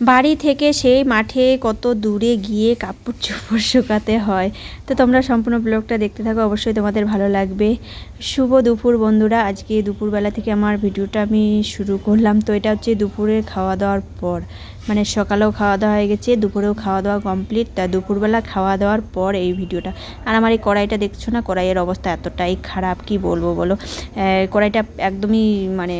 বাড়ি থেকে সেই মাঠে কত দূরে গিয়ে কাপড় চোপড় শুকাতে হয়। তো তোমরা সম্পূর্ণ ব্লগটা দেখতে থাকো, অবশ্যই তোমাদের ভালো লাগবে। শুভ দুপুর বন্ধুরা, আজকে দুপুরবেলা থেকে আমার ভিডিওটা আমি শুরু করলাম। তো এটা হচ্ছে দুপুরের খাওয়া দাওয়ার পর। মানে সকালেও খাওয়া দাওয়া হয়ে গেছে, দুপুরেও খাওয়া দাওয়া কমপ্লিট তা দুপুরবেলা খাওয়া দাওয়ার পর এই ভিডিওটা। আর আমার এই কড়াইটা দেখছ না? কড়াইয়ের অবস্থা এতটাই খারাপ, কি বলব বলো? কড়াইটা একদমই মানে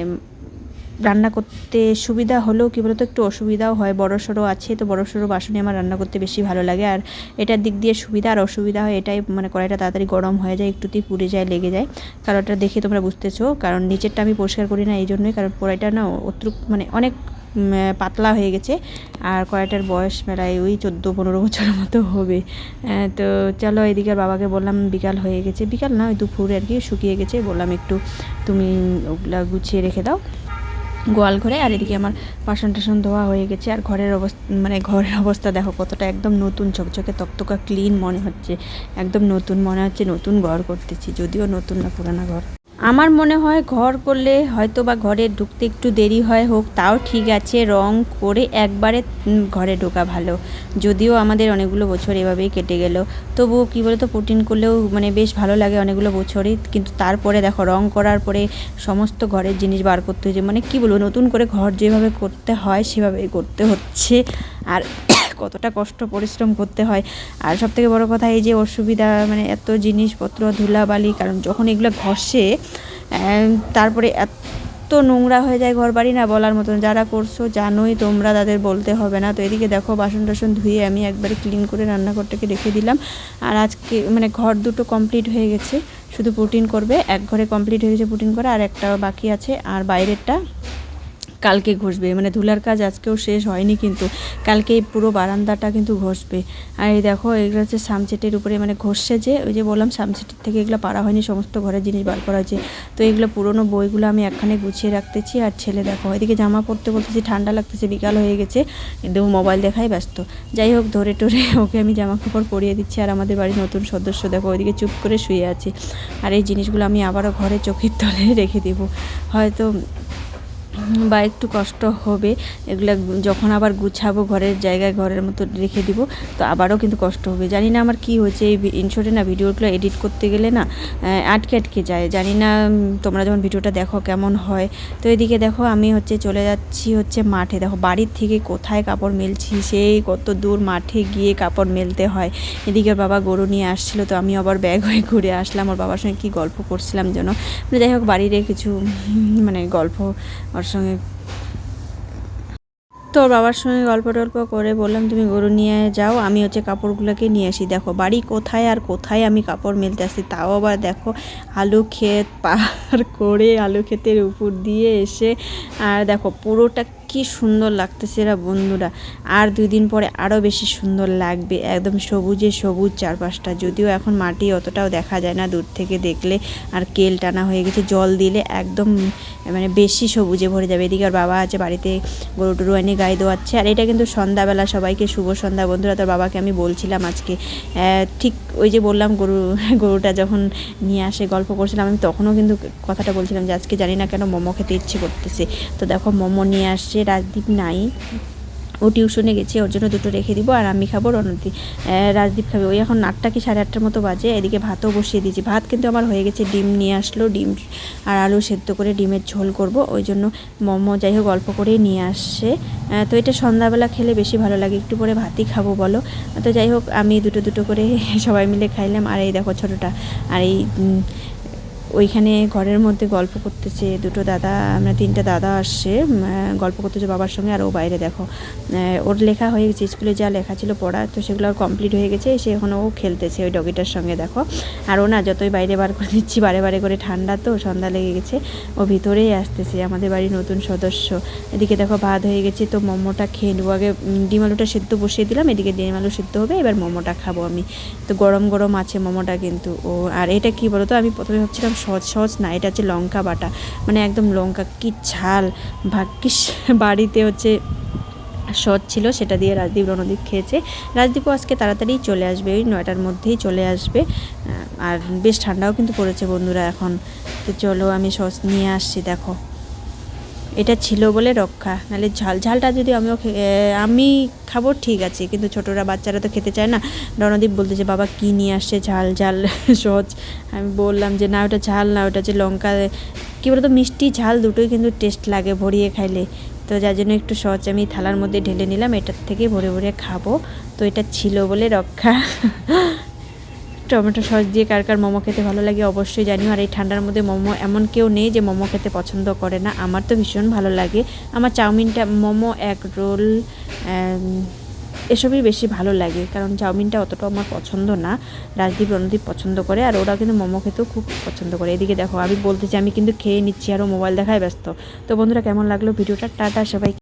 রান্না করতে সুবিধা হলেও কী বলতো, একটু অসুবিধাও হয়। বড় সড়ো আছে তো বড় সড়ো বাসনে আমার রান্না করতে বেশি ভালো লাগে। আর এটার দিক দিয়ে সুবিধা আর অসুবিধা হয়, এটাই মানে কড়াইটা তাড়াতাড়ি গরম হয়ে যায় একটুতেই পুড়ে যায়, লেগে যায়। কারণ ওটা দেখে তোমরা বুঝতেছো, কারণ নিচেরটা আমি পরিষ্কার করি না এই জন্যই কারণ কড়াইটা না অতটুক মানে অনেক পাতলা হয়ে গেছে। আর কড়াইটার বয়স প্রায় ওই চোদ্দ পনেরো বছরের মতো হবে। তো চলো এদিকে বাবাকে বললাম বিকাল হয়ে গেছে। বিকাল না, ওই দুপুরে আর কি শুকিয়ে গেছে। বললাম একটু তুমি ওগুলা গুছিয়ে রেখে দাও। গোয়াল ঘরে, আর এদিকে আমার বাসন টাসন ধোয়া হয়ে গেছে। আর ঘরের অবস্থা মানে ঘরের অবস্থা দেখো কতটা একদম নতুন, চকচকে, তক্তকা ক্লিন মনে হচ্ছে। একদম নতুন মনে হচ্ছে, নতুন ঘর করতেছি, যদিও নতুন না পুরানা ঘর। আমার মনে হয় ঘর করলে হয়তো বা ঘরে ঢুকতে একটু দেরি হয়, হোক, তাও ঠিক আছে, রং করে একবারে ঘরে ঢোকা ভালো। যদিও আমাদের অনেকগুলো বছর এভাবেই কেটে গেল। তবুও কী বলতো, প্রোটিন করলেও মানে বেশ ভালো লাগে অনেকগুলো বছরই। কিন্তু তারপরে দেখো, রং করার পরে সমস্ত ঘরের জিনিস বার করতে হয়েছে মানে কি বলব, নতুন করে ঘর যেভাবে করতে হয়, সেভাবেই করতে হচ্ছে। আর কতটা কষ্ট, পরিশ্রম করতে হয়। আর সব থেকে বড়ো কথা এই যে অসুবিধা মানে এত জিনিসপত্র, ধুলাবালি, কারণ যখন এগুলো ঘষে তারপরে এত নোংরা হয়ে যায় ঘর বাড়ি না বলার মতন। যারা করছ জানোই তোমরা তাদের বলতে হবে না। তো এদিকে দেখো বাসন টাসন ধুয়ে আমি একবারে ক্লিন করে রান্নাঘরটাকে রেখে দিলাম। আর আজকে মানে ঘর দুটো কমপ্লিট হয়ে গেছে। শুধু প্রোটিন করবে, এক ঘরে কমপ্লিট হয়ে গেছে প্রোটিন করা, আর একটা বাকি আছে। আর বাইরেরটা কালকে ঘষবে। মানে ধুলার কাজ আজকেও শেষ হয়নি কিন্তু কালকে এই পুরো বারান্দাটা কিন্তু ঘষবে। আর এই দেখো, এগুলো হচ্ছে সামচেটের উপরে মানে ঘষছে যে, ওই যে বললাম সামচেটের থেকে এগুলো পারা হয়নি, সমস্ত ঘরের জিনিস বার করা হয়েছে। তো এগুলো পুরনো বইগুলো আমি একখানে গুছিয়ে রাখতেছি আর ছেলে দেখো, এদিকে জামা পরতে বলতেছি ঠান্ডা লাগতেছে, বিকাল হয়ে গেছে, কিন্তু মোবাইল দেখাই ব্যস্ত। যাই হোক, ধরে টরে ওকে আমি জামা কাপড় পরিয়ে দিচ্ছি আর আমাদের বাড়ির নতুন সদস্য দেখো, ওইদিকে চুপ করে শুয়ে আছে। আর এই জিনিসগুলো আমি আবারও ঘরে চোখের তলে রেখে দেবো। হয়তো বা একটু কষ্ট হবে, এগুলো যখন আবার গুছাবো ঘরের জায়গায় ঘরের মতো রেখে দিব, তো আবারও কিন্তু কষ্ট হবে। জানি না আমার কি হয়েছে, এই ইনশোরে না ভিডিওগুলো এডিট করতে গেলে না আটকে আটকে যায়। জানি না তোমরা যখন ভিডিওটা দেখো কেমন হয়। তো এদিকে দেখো আমি হচ্ছে চলে যাচ্ছি হচ্ছে মাঠে। দেখো বাড়ির থেকে কোথায় কাপড় মেলছি, সেই কত দূর মাঠে গিয়ে কাপড় মেলতে হয়। এদিকে বাবা গরু নিয়ে আসছিল, তো আমি আবার ব্যাগ হয়ে ঘুরে আসলাম। ওর বাবার সঙ্গে কী গল্প করছিলাম যেন। মানে যাই হোক, বাড়ির কিছু মানে গল্প, ওর তো তোর বাবার সঙ্গে গল্প টল্প করে বললাম, তুমি গরু নিয়ে যাও, আমি হচ্ছে কাপড়গুলোকে নিয়ে আসি। দেখো, বাড়ি কোথায় আর কোথায় আমি কাপড় মেলতে আসি, তাও আবার দেখো, আলু ক্ষেত পার করে আলু ক্ষেতের উপর দিয়ে এসে, আর দেখো পুরোটা কি সুন্দর লাগতেছে এরা বন্ধুরা। আর দুই দিন পরে আরও বেশি সুন্দর লাগবে। একদম সবুজে সবুজ চারপাশটা। যদিও এখন মাটি অতটাও দেখা যায় না দূর থেকে দেখলে। আর কেল টানা হয়ে গেছে, জল দিলে একদম মানে বেশি সবুজে ভরে যাবে। এদিকে আর বাবা আছে বাড়িতে, গরু টরু এনে গায়ে দোয়াচ্ছে। আর এটা কিন্তু সন্ধ্যাবেলা সবাইকে শুভ সন্ধ্যা। বন্ধুরা, তোর বাবাকে আমি বলছিলাম আজকে ঠিক ওই যে বললাম গরু, গরুটা যখন নিয়ে আসে, গল্প করছিলাম, আমি তখনও কিন্তু কথাটা বলছিলাম যে, আজকে জানি না কেন মোমো খেতে ইচ্ছে করতেছে। তো দেখো, মোমো নিয়ে আসছে রাজদীপ নাই, ও টিউশনে গেছে, ওর জন্য দুটো রেখে দিব আর আমি খাব রণদীপ। রাজদীপ খাবে। ওই এখন আটটা কি সাড়ে আটটার মতো বাজে, এদিকে ভাতও বসিয়ে দিয়েছি। ভাত কিন্তু আমার হয়ে গেছে ডিম, নিয়ে আসলো ডিম আর আলু সেদ্ধ করে ডিমের ঝোল করব। ওই জন্য মোমো যাই হোক অল্প করেই নিয়ে আসছে তো এটা সন্ধ্যাবেলা খেলে বেশি ভালো লাগে। একটু পরে ভাতই খাব বলো। তো যাই হোক, আমি দুটো দুটো করে সবাই মিলে খাইলাম। আর এই দেখো ছোটোটা। আর এই ওইখানে ঘরের মধ্যে গল্প করতেছে, দুটো দাদা, আমরা তিনটা দাদা আসছে গল্প করতেছে বাবার সঙ্গে আর ও বাইরে, দেখো। ওর লেখা হয়ে গেছে, স্কুলে যা লেখা ছিল পড়া, তো সেগুলো আর কমপ্লিট হয়ে গেছে সে এখন ও খেলতেছে ওই ডগিটার সঙ্গে, দেখো। আর ও না যতই বাইরে বার করে দিচ্ছি, বারে বারে করে ঠান্ডা তো, সন্ধ্যা লেগে গেছে, ও ভিতরেই আসতেছে, আমাদের বাড়ির নতুন সদস্য। এদিকে দেখো ভাত হয়ে গেছে, তো মোমোটা খেয়ে নেব। আগে ডিম আলুটা সেদ্ধ বসিয়ে দিলাম, এদিকে ডিম আলু সেদ্ধ হবে, এবার মোমোটা খাব আমি। তো গরম গরম আছে মোমোটা কিন্তু ও, আর এটা কি বলতো, আমি প্রথমে ভাবছিলাম সহজ সহজ না, এটা হচ্ছে লঙ্কা বাটা। মানে একদম লঙ্কা, কি ঝাল ভাগ্যিস বাড়িতে হচ্ছে সৎ ছিল, সেটা দিয়ে রাজদীপ রণদীপ খেয়েছে। রাজদীপও আজকে তাড়াতাড়ি চলে আসবে, ওই নয়টার মধ্যেই চলে আসবে। আর বেশ ঠান্ডাও কিন্তু পড়েছে বন্ধুরা এখন। তো চলো আমি সস নিয়ে আসছি, দেখো। এটা ছিল বলে রক্ষা। নাহলে ঝাল, ঝালটা যদি আমিও আমি খাব, ঠিক আছে। কিন্তু ছোটরা, বাচ্চারা তো খেতে চায় না। রণদীপ বলতে যে, বাবা, কী নিয়ে আসছে ঝাল ঝাল? সহজ। আমি বললাম যে, না, ওটা ঝাল না, ওটা যে লঙ্কা। কী বলতো, মিষ্টি ঝাল দুটোই কিন্তু টেস্ট লাগে ভরিয়ে খাইলে। তো যার জন্য একটু সহজ, আমি থালার মধ্যে ঢেলে নিলাম। এটার থেকে ভরে ভরে খাব। তো এটা ছিল বলে রক্ষা। টমেটো সস দিয়ে কার কার মোমো খেতে ভালো লাগে অবশ্যই জানিও। আর এই ঠান্ডার মধ্যে মোমো এমন কেউ নেই যে মোমো খেতে পছন্দ করে না। আমার তো ভীষণ ভালো লাগে। আমার চাউমিনটা, মোমো, এক রোল এসবই বেশি ভালো লাগে। কারণ চাউমিনটা অতটা আমার পছন্দ না। রাজদীপ, রণদীপ পছন্দ করে আর ওরা কিন্তু মোমো খেতেও খুব পছন্দ করে। এদিকে দেখো, আমি বলতেছি আমি কিন্তু খেয়ে নিচ্ছি আরও মোবাইল দেখায় ব্যস্ত। তো বন্ধুরা, কেমন লাগল ভিডিওটা? টাটা সবাই